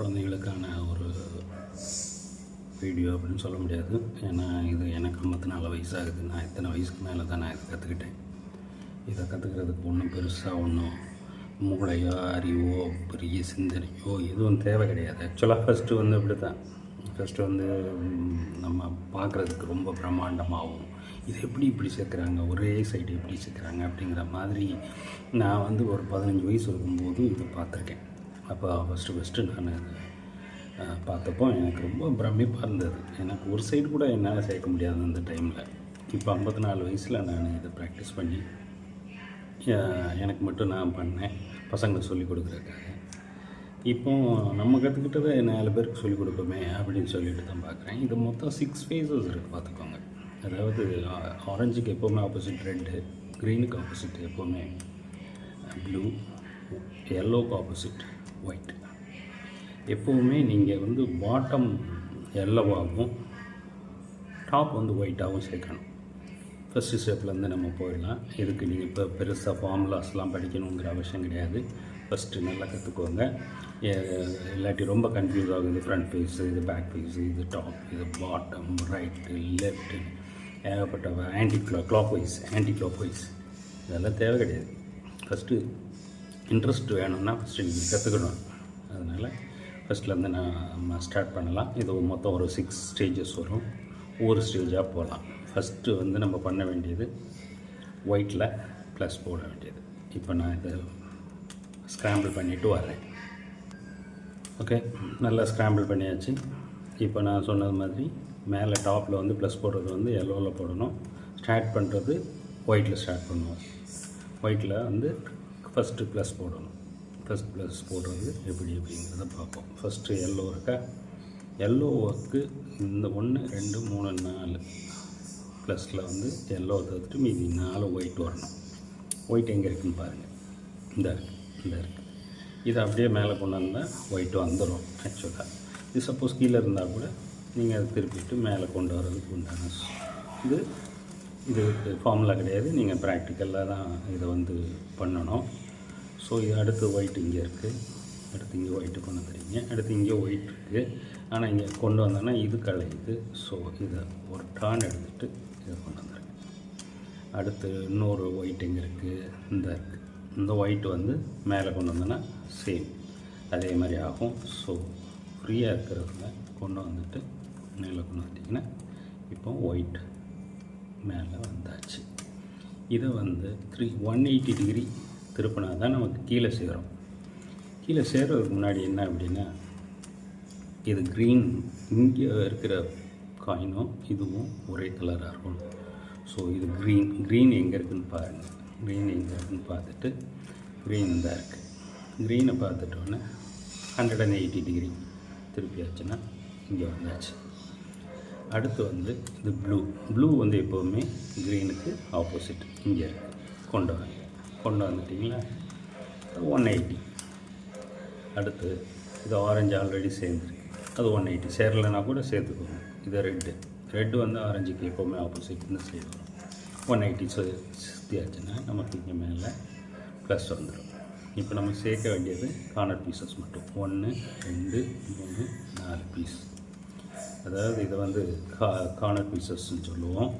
குழந்தைகளுக்கான ஒரு வீடியோ அப்படின்னு சொல்ல முடியாது. ஏன்னா இது எனக்கு ஐம்பத்தி நாலு வயசாகுது. நான் இத்தனை வயசுக்கு மேலே தான் நான் இதை கற்றுக்கிட்டேன் இதை கற்றுக்கிறதுக்கு ஒன்றும் பெருசாக ஒன்றும் மூளையோ அறிவோ பெரிய சிந்தனையோ எதுவும் தேவை கிடையாது. ஆக்சுவலாக ஃபஸ்ட்டு வந்து அப்படி தான் ஃபஸ்ட்டு வந்து நம்ம பார்க்குறதுக்கு ரொம்ப பிரம்மாண்டமாகவும் இது எப்படி இப்படி சேர்க்குறாங்க ஒரே சைடு எப்படி சேர்க்குறாங்க அப்படிங்கிற மாதிரி நான் வந்து ஒரு பதினஞ்சு வயசு இருக்கும்போது இதை பார்த்துருக்கேன். அப்போ ஃபஸ்ட்டு ஃபஸ்ட்டு நான் பார்த்தப்போ எனக்கு ரொம்ப பிரமிப்பாக இருந்தது. எனக்கு ஒரு சைடு கூட என்னால் சேர்க்க முடியாது அந்த டைமில் இப்போ ஐம்பத்தி நாலு வயசில் நான் இதை ப்ராக்டிஸ் பண்ணி எனக்கு மட்டும் நான் பண்ணேன். பசங்களுக்கு சொல்லிக் கொடுக்குறதுக்காக. இப்போ நம்ம கற்றுக்கிட்டதை நாலு பேருக்கு சொல்லிக் கொடுப்போமே அப்படின்னு சொல்லிட்டு தான் பார்க்குறேன். இது மொத்தம் சிக்ஸ் ஃபேஸஸ் இருக்குது பார்த்துக்கோங்க. அதாவது ஆரஞ்சுக்கு எப்போவுமே ஆப்போசிட் ரெட்டு க்ரீனுக்கு ஆப்போசிட் எப்போவுமே ப்ளூ எல்லோக்கு ஆப்போசிட் ஒயிட் எப்போவுமே நீங்கள் வந்து பாட்டம் எல்லோவாகவும் டாப் வந்து ஒயிட்டாகவும் சேர்க்கணும். ஃபஸ்ட்டு ஸ்டெப்லேருந்து நம்ம போயிடலாம். இதுக்கு நீங்கள் இப்போ பெருசாக ஃபார்முலாஸ்லாம் படிக்கணுங்கிற அவசியம் கிடையாது. ஃபஸ்ட்டு நல்லா கற்றுக்கோங்க இல்லாட்டி ரொம்ப கன்ஃபியூஸ் ஆகுது. ஃப்ரண்ட் ஃபேஸு இது பேக் ஃபேஸு இது டாப் இது பாட்டம் ரைட்டு லெஃப்ட்டு ஏகப்பட்ட anti க்ளா clock wise anti clock wise இதெல்லாம் தேவை கிடையாது. ஃபஸ்ட்டு இன்ட்ரெஸ்ட் வேணும்னா ஃபஸ்ட்டு நீங்கள் கற்றுக்கணும் அதனால் ஃபஸ்ட்லேருந்து நான் நம்ம ஸ்டார்ட் பண்ணலாம். இது மொத்தம் ஒரு சிக்ஸ் ஸ்டேஜஸ் வரும். ஒவ்வொரு ஸ்டேஜாக போகலாம் ஃபஸ்ட்டு வந்து நம்ம பண்ண வேண்டியது ஒயிட்டில் ப்ளஸ் போட வேண்டியது. இப்போ நான் இதை ஸ்க்ராம்பிள் பண்ணிவிட்டு வரேன் ஓகே நல்லா ஸ்க்ராம்பிள் பண்ணியாச்சு. இப்போ நான் சொன்னது மாதிரி மேலே டாப்பில் வந்து ப்ளஸ் போடுறது வந்து எல்லோவில் போடணும். ஸ்டார்ட் பண்ணுறது ஒயிட்டில் ஸ்டார்ட் பண்ணுவோம். ஒயிட்டில் வந்து ஃபஸ்ட்டு ப்ளஸ் போடணும். ஃபஸ்ட் ப்ளஸ் போடுறது எப்படி அப்படிங்கிறத பார்ப்போம். ஃபஸ்ட்டு எல்லோ இருக்கா? எல்லோவுக்கு இந்த ஒன்று ரெண்டு மூணு நாலு ப்ளஸில் வந்து எல்லோ தவிர்த்து மீதி நாலு ஒயிட் வரணும். ஒயிட் எங்கே இருக்குன்னு பாருங்கள் இந்த இருக்குது இந்த இருக்குது இதை அப்படியே மேலே கொண்டு வந்தால் ஒயிட் வந்துடும் ஆக்சுவலாக இது சப்போஸ் கீழே இருந்தால் கூட நீங்கள் அதை திருப்பிட்டு மேலே கொண்டு வர்றதுக்கு உண்டான இது இது ஃபார்முலா கிடையாது. நீங்கள் ப்ராக்டிக்கலாக தான் இதை வந்து பண்ணணும். ஸோ இது அடுத்து ஒயிட் இங்கே இருக்குது அடுத்து இங்கே ஒயிட்டு கொண்டு வந்துடுறீங்க அடுத்து இங்கே ஒயிட் இருக்குது ஆனால் இங்கே கொண்டு வந்தோன்னா இது கலையுது ஸோ இதை ஒரு டான் எடுத்துகிட்டு இதை கொண்டு வந்துடுங்க அடுத்து இன்னொரு ஒயிட் எங்கே இருக்குது இந்த இருக்குது இந்த ஒயிட் வந்து மேலே கொண்டு வந்தோன்னா சேம் அதே மாதிரி ஆகும். ஸோ ஃப்ரீயாக இருக்கிறதுல கொண்டு வந்துட்டு மேலே கொண்டு வந்துட்டிங்கன்னா இப்போ ஒயிட் மேலே வந்தாச்சு. இதை வந்து த்ரீ ஒன் எயிட்டி டிகிரி திருப்பினா தான் நமக்கு கீழே சேரும். கீழே சேர்றதுக்கு முன்னாடி என்ன அப்படின்னா இது க்ரீன் இங்கே இருக்கிற காயினும் இதுவும் ஒரே கலராக இருக்கணும் ஸோ இது க்ரீன் க்ரீன் எங்கே இருக்குதுன்னு பாருங்கள் க்ரீன் எங்கே இருக்குன்னு பார்த்துட்டு க்ரீன் தான் இருக்குது க்ரீனை பார்த்துட்டோன்னே ஹண்ட்ரட் அண்ட் எயிட்டி டிகிரி திருப்பியாச்சுன்னா இங்கே வந்தாச்சு. அடுத்து வந்து இது ப்ளூ ப்ளூ வந்து எப்போவுமே க்ரீனுக்கு ஆப்போசிட் இங்கே இருக்குது கொண்டு வாங்க கொண்டு வந்துட்டிங்களா? ஒன் எயிட்டி அடுத்து இது ஆரஞ்சு ஆல்ரெடி சேர்ந்துருக்கு. அது ஒன் எயிட்டி சேரலைன்னா கூட சேர்த்துக்கோங்க. இது ரெட்டு ரெட்டு வந்து ஆரஞ்சுக்கு எப்போவுமே ஆப்போசிட் இந்த சைடு வரும் ஒன் எயிட்டி சுற்றியாச்சுன்னா நமக்கு இங்கே மேலே ப்ளஸ் வந்துடும் இப்போ நம்ம சேர்க்க வேண்டியது கார்னர் பீசஸ் மட்டும். ஒன்று ரெண்டு மூணு நாலு பீஸ் அதாவது இதை வந்து கா கார்னர் பீசஸ்ன்னு சொல்லுவோம்.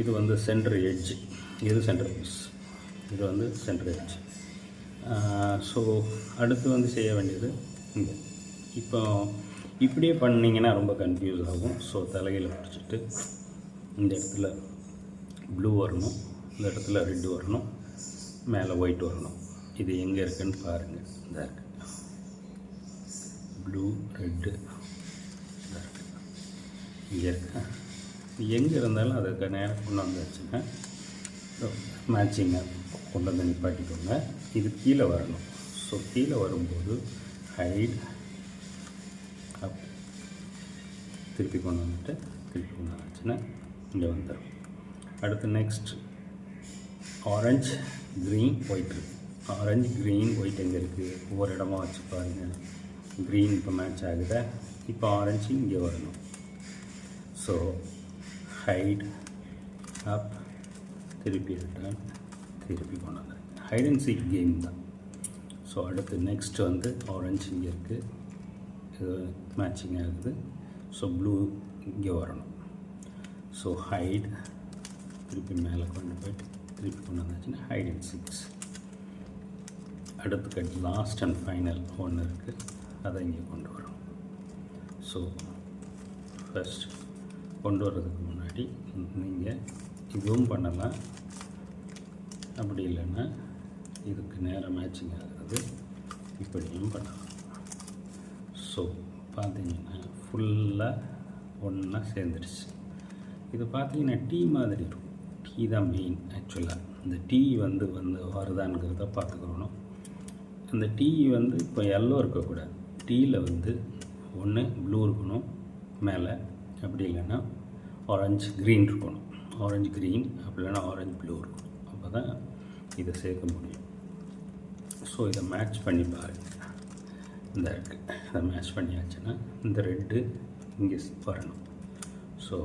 இது வந்து சென்டர் எட்ஜ் இது சென்டர் பீஸ் இது வந்து சென்டர் எட்ஜ் ஸோ அடுத்து வந்து செய்ய வேண்டியது இங்கே. இப்போ இப்படியே பண்ணிங்கன்னா ரொம்ப கன்ஃபியூஸ் ஆகும். ஸோ தலையில் பிடிச்சிட்டு இந்த இடத்துல ப்ளூ வரணும். இந்த இடத்துல ரெட்டு வரணும். மேலே ஒயிட் வரணும். இது எங்கே இருக்குன்னு பாருங்கள் இந்த இருக்கு. ப்ளூ ரெட்டு இயற்கை எங்கே இருந்தாலும் அதுக்கு நேரம் கொண்டு வந்தாச்சுன்னா மேட்சிங்கை கொண்டு வந்து நிப்பாட்டிக்கோங்க. இது கீழே வரணும். ஸோ கீழே வரும்போது ஹைட் அப் திருப்பி கொண்டு வந்துட்டு திருப்பி கொண்டு வந்துச்சுன்னா இங்கே வந்துடும் அடுத்து நெக்ஸ்ட் ஆரஞ்சு க்ரீன் ஒயிட் இருக்குது ஆரஞ்சு க்ரீன் ஒயிட் எங்கே இருக்குது ஒவ்வொரு இடமா வச்சு பாருங்கள் க்ரீன் இப்போ மேட்ச் ஆகுதா? இப்போ ஆரஞ்சு இங்கே வரணும். ஸோ ஹைட் அப் திருப்பி ரிட்டர்ன் திருப்பி கொண்டு வந்தேன் ஹைட் அண்ட் சீக் கேம் தான். ஸோ அடுத்து நெக்ஸ்ட் வந்து ஆரஞ்சு இங்கே இருக்குது இது மேட்சிங் ஆகுது. ஸோ ப்ளூ இங்கே வரணும். ஸோ ஹைட் திருப்பி மேலே கொண்டு போய்ட்டு திருப்பி கொண்டு வந்தாச்சுன்னா ஹைட் அண்ட் சிக்ஸ் அடுத்து கட் லாஸ்ட் அண்ட் ஃபைனல் ஒன்று இருக்குது அதை இங்கே கொண்டு வரும் ஸோ ஃபஸ்ட் கொண்டு வர்றதுக்கு முன்னாடி நீங்கள் இதுவும் பண்ணலாம். அப்படி இல்லைன்னா இதுக்கு நேரம் மேட்சிங் ஆகிறது இப்படியும் பண்ணலாம். ஸோ பார்த்தீங்கன்னா ஃபுல்லாக ஒன்றா சேர்ந்துடுச்சு இது பார்த்தீங்கன்னா டீ மாதிரி இருக்கும். டீ தான் மெயின் ஆக்சுவலாக இந்த டீ வந்து வந்து வருதான்ங்கிறத பார்த்துக்கணும் அந்த டீ வந்து இப்போ எல்லோ இருக்கக்கூடாது. டீயில் வந்து ஒன்று ப்ளூ இருக்கணும் மேலே அப்படி இல்லைன்னா ஆரஞ்சு க்ரீன் இருக்கணும். ஆரஞ்சு க்ரீன் அப்படி இல்லைன்னா ஆரஞ்சு ப்ளூ இருக்கணும். அப்போ தான் இதை சேர்க்க முடியும். ஸோ இதை மேட்ச் பண்ணி பாருங்கள் இந்த இருக்குது இதை மேட்ச் பண்ணியாச்சுன்னா இந்த ரெட்டு இங்கே வரணும். ஸோ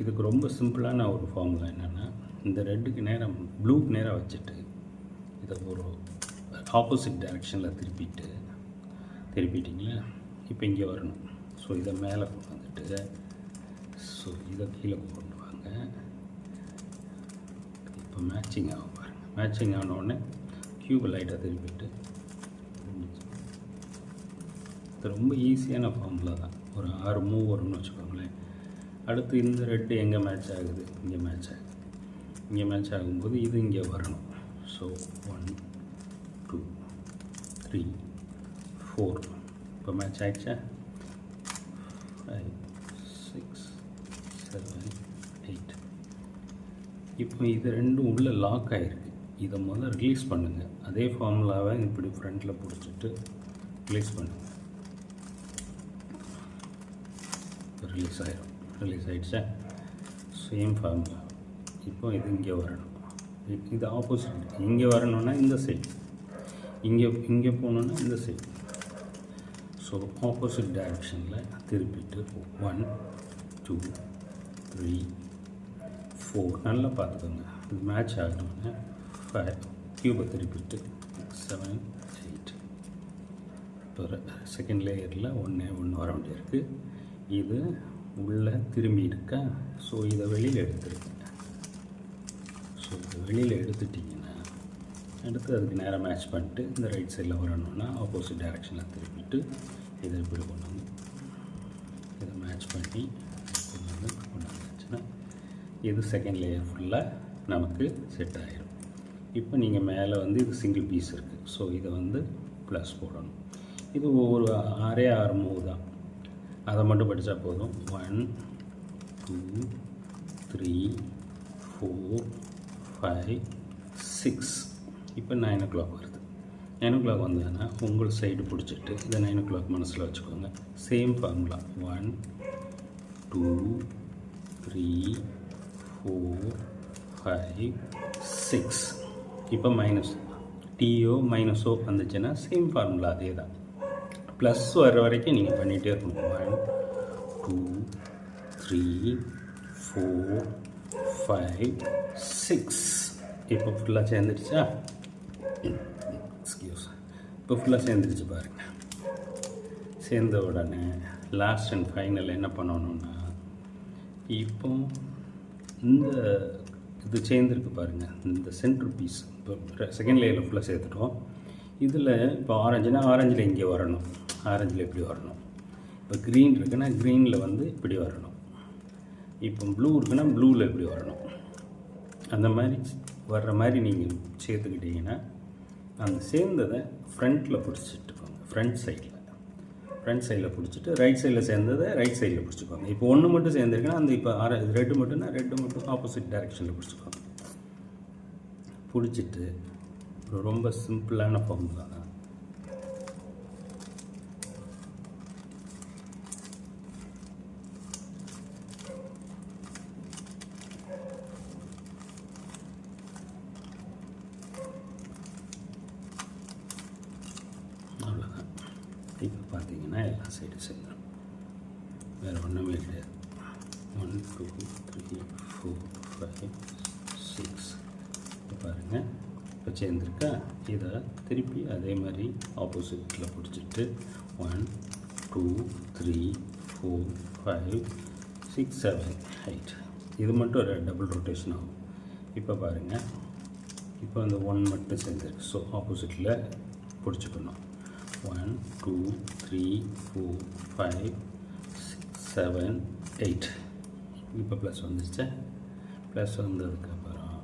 இதுக்கு ரொம்ப சிம்பிளான ஒரு ஃபார்முலா என்னென்னா இந்த ரெட்டுக்கு நேரம் ப்ளூக்கு நேராக வச்சுட்டு இதை ஒரு ஆப்போசிட் டைரெக்ஷனில் திருப்பிட்டு திருப்பிட்டிங்களா? இப்போ இங்கே வரணும். ஸோ இதை மேலே கொண்டு ஸோ இதை கீழே கொண்டு வாங்க. இப்போ மேட்சிங் ஆகும் பாருங்கள் மேட்சிங் ஆன உடனே க்யூபை லைட்டாக திருப்பிட்டு இது ரொம்ப ஈஸியான ஃபார்முலா தான். ஒரு ஆறு மூவ் வரும்னு வச்சுக்கோங்களேன். அடுத்து இந்த ரெட்டு எங்கே மேட்ச் ஆகுது? இங்கே மேட்ச் ஆகுது. இங்கே மேட்ச் ஆகும்போது இது இங்கே வரணும். So one two three four இப்போ மேட்ச் ஆகிடுச்சா ஃபைவ் சிக்ஸ் செவன் எயிட் இப்போ இது ரெண்டும் உள்ளே லாக் ஆகிருக்கு இதை முதல்ல ரிலீஸ் பண்ணுங்கள் அதே ஃபார்முலாவை இப்படி ஃப்ரண்ட்டில் பிடிச்சிட்டு ரிலீஸ் பண்ணுங்கள் ரிலீஸ் ஆகிடும் ரிலீஸ் ஆகிடுச்சா சேம் ஃபார்முலா இப்போ இது இங்கே வரணும். இது- இது ஆப்போசிட் இங்கே வரணும்னா இந்த சைடு இங்கே இங்கே போகணுன்னா இந்த சைடு ஸோ ஆப்போசிட் டைரக்ஷனில் திருப்பிட்டு ஒன் டூ த்ரீ ஃபோர் நல்லா பார்த்துக்கோங்க. அது மேட்ச் ஆகணும்னு ஃபைவ் க்யூபை திருப்பிட்டு செவன் எயிட் இப்போ செகண்ட் லேயரில் ஒன்று ஒன்று வர வேண்டியிருக்கு. இது உள்ளே திரும்பி இருக்கா ஸோ இதை வெளியில் எடுத்துருக்கேன் ஸோ இதை வெளியில் எடுத்துட்டிங்கன்னா அடுத்து அதுக்கு நேராக மேட்ச் பண்ணிட்டு இந்த ரைட் சைடில் வரணும்னா ஆப்போசிட் டைரெக்ஷனில் திருப்பிட்டு இதை இப்படி கொண்டு வந்து இதை மேட்ச் பண்ணி கொண்டு வந்து கொண்டு வந்து இது செகண்ட் லேயர் ஃபுல்லாக நமக்கு செட் ஆகிடும் இப்போ நீங்கள் மேலே வந்து இது சிங்கிள் பீஸ் இருக்குது ஸோ இதை வந்து ப்ளஸ் போடணும். இது ஒவ்வொரு ஆறே ஆறு மூவ் தான் அதை மட்டும் படித்தா போதும். One two three four five six இப்போ நைன் ஓ கிளாக் வருது. நைன் ஓ கிளாக் வந்ததுன்னா உங்கள் சைடு பிடிச்சிட்டு இதை நைன் ஓ கிளாக் மனசில் வச்சுக்கோங்க. Same formula one two three four five six இப்போ மைனஸ் டிஓ மைனஸோ வந்துச்சுன்னா சேம் ஃபார்முலா அதே தான் ப்ளஸ் வர வரைக்கும் நீங்கள் பண்ணிகிட்டே இருக்கணும். One two three four five six இப்போ ஃபுல்லாக சேர்ந்துருச்சா எக்ஸ்கியூஸ் இப்போ ஃபுல்லாக சேர்ந்துருச்சு பாருங்கள் சேர்ந்த உடனே லாஸ்ட் அண்ட் ஃபைனல் என்ன பண்ணணும்னா இப்போ இந்த இது சேர்ந்துருக்கு பாருங்கள் இந்த சென்ட்ரு பீஸ் இப்போ செகண்ட் லேயரில் ஃபுல்லாக சேர்த்துட்டோம். இதில் இப்போ ஆரஞ்சுனா ஆரஞ்சில் இங்கே வரணும். ஆரஞ்சில் இப்படி வரணும். இப்போ க்ரீன் இருக்குன்னா க்ரீனில் வந்து இப்படி வரணும். இப்போ ப்ளூ இருக்குன்னா ப்ளூவில் இப்படி வரணும். அந்த மாதிரி வர்ற மாதிரி நீங்கள் சேர்த்துக்கிட்டிங்கன்னா அந்த சேர்ந்ததை ஃப்ரண்ட்டில் பிடிச்சிட்டு போங்க ஃப்ரண்ட் சைடில் ஃப்ரண்ட் சைடில் பிடிச்சிட்டு ரைட் சைடில் சேர்ந்ததை ரைட் சைடில் பிடிச்சிக்கோங்க இப்போ ஒன்று மட்டும் சேர்ந்துருக்குன்னா அந்த இப்போ அரை ரெட்டு மட்டும்னா ரெட்டு மட்டும் ஆப்போசிட் டைரெக்ஷனில் பிடிச்சிப்பாங்க பிடிச்சிட்டு ரொம்ப சிம்பிளான ஃபார்முலா தான் அவ்வளோதான் இப்போ பார்த்தீங்கன்னா எல்லா சைடும் சேர்ந்துடும் வேறு ஒன்றுமே கிடையாது. One two three four five six இப்போ பாருங்கள் இப்போ சேர்ந்துருக்கா? இதை திருப்பி அதே மாதிரி ஆப்போசிட்டில் பிடிச்சிட்டு one two three four five six seven eight இது மட்டும் ஒரு டபுள் ரொட்டேஷன் ஆகும். இப்போ பாருங்கள் இப்போ அந்த ஒன் மட்டும் சேர்ந்துருக்கு. ஸோ ஆப்போசிட்டில் பிடிச்சிக்கணும். One two three four five six seven eight இப்போ ப்ளஸ் வந்துச்சா ப்ளஸ் வந்ததுக்கப்புறம்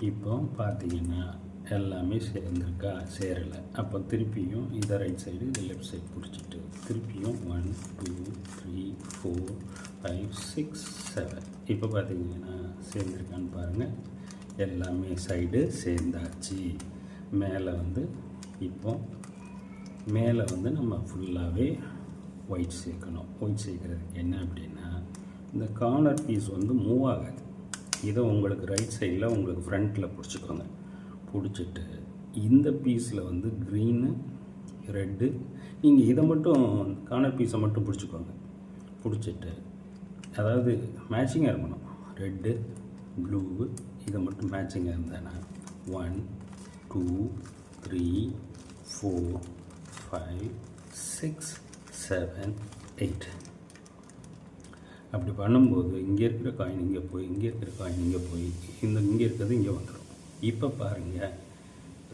இப்போ பார்த்தீங்கன்னா எல்லாமே சேர்ந்துருக்கா? சேரலை. அப்போ திருப்பியும் இதை ரைட் சைடு இது லெஃப்ட் சைடு பிடிச்சிட்டு திருப்பியும் one two three four five six seven இப்போ பார்த்தீங்கன்னா சேர்ந்துருக்கான்னு பாருங்கள் எல்லாமே சைடு சேர்ந்தாச்சு. மேலே வந்து இப்போ மேலே வந்து நம்ம ஃபுல்லாகவே ஒயிட் சேர்க்கணும். ஒயிட் சேர்க்குறதுக்கு என்ன அப்படின்னா இந்த கார்னர் பீஸ் வந்து மூவ் ஆகாது. இதை உங்களுக்கு ரைட் சைடில் உங்களுக்கு ஃப்ரண்ட்டில் பிடிச்சிக்கோங்க. பிடிச்சிட்டு இந்த பீஸில் வந்து க்ரீனு ரெட்டு நீங்கள் இதை மட்டும் கார்னர் பீஸை மட்டும் பிடிச்சிக்கோங்க. பிடிச்சிட்டு அதாவது மேட்சிங்காக இருக்கணும். ரெட்டு ப்ளூவு இதை மட்டும் மேட்சிங்காக இருந்தேன்னா one two three four five six seven eight அப்படி பண்ணும்போது இங்கே இருக்கிற காயின் இங்கே போய் இங்கே இருக்கிற காயின் இங்கே போய் இந்த இங்கே இருக்கிறது இங்கே வந்துடும். இப்போ பாருங்கள்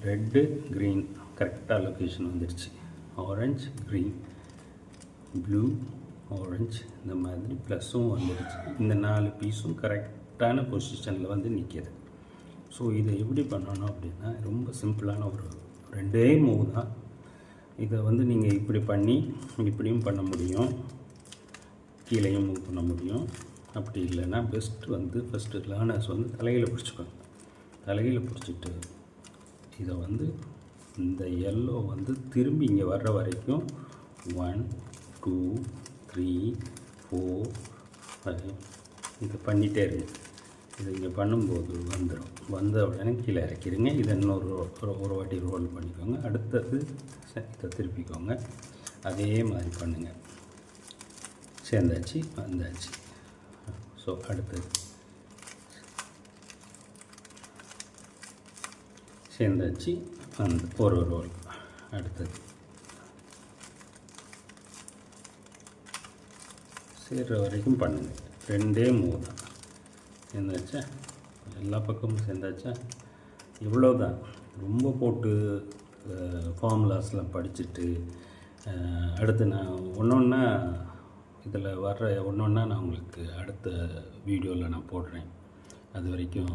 ரெட்டு க்ரீன் கரெக்டாக லொக்கேஷன் வந்துடுச்சு. ஆரஞ்ச் க்ரீன் ப்ளூ ஆரஞ்ச் இந்த மாதிரி ப்ளஸ்ஸும் வந்துடுச்சு. இந்த நாலு பீஸும் கரெக்டான பொசிஷனில் வந்து நிற்கிது ஸோ இதை எப்படி பண்ணணும் அப்படின்னா ரொம்ப சிம்பிளான ஒரு ரெண்டே மூவ் தான் இதை வந்து நீங்கள் இப்படி பண்ணி இப்படியும் பண்ண முடியும். கீழேயும் மூவ் பண்ண முடியும். அப்படி இல்லைன்னா பெஸ்ட்டு வந்து ஃபஸ்ட்டு லேர்னர்ஸ் வந்து தலையில் பிடிச்சிக்கோங்க தலையில் பிடிச்சிட்டு இதை வந்து இந்த எல்லோ வந்து திரும்பி இங்கே வர்ற வரைக்கும் one two three four five இது பண்ணிகிட்டே இருங்க. இது இங்கே பண்ணும்போது வந்துடும் வந்த உடனே கீழே இறக்கிடுங்க. இதை இன்னொரு ஒரு ஒரு வாட்டி ரோல் பண்ணிக்கோங்க. அடுத்தது இதை திருப்பிக்கோங்க. அதே மாதிரி பண்ணுங்கள் சேர்ந்தாச்சு வந்தாச்சு. ஸோ அடுத்தது. சேர்ந்தாச்சு அந்த ஒரு ரோல் அடுத்தது. சேர்கிற வரைக்கும் பண்ணுங்கள் ரெண்டே மூணு. தான் சேர்ந்தாச்சா? எல்லா பக்கமும் சேர்ந்தாச்சா? இவ்வளோ தான் ரொம்ப போட்டு ஃபார்முலாஸ்லாம் படிச்சுட்டு அடுத்து நான் ஒன்று ஒன்றா இதில் வர்ற ஒன்று ஒன்றா நான் உங்களுக்கு அடுத்த வீடியோவில் நான் போடுறேன். அது வரைக்கும்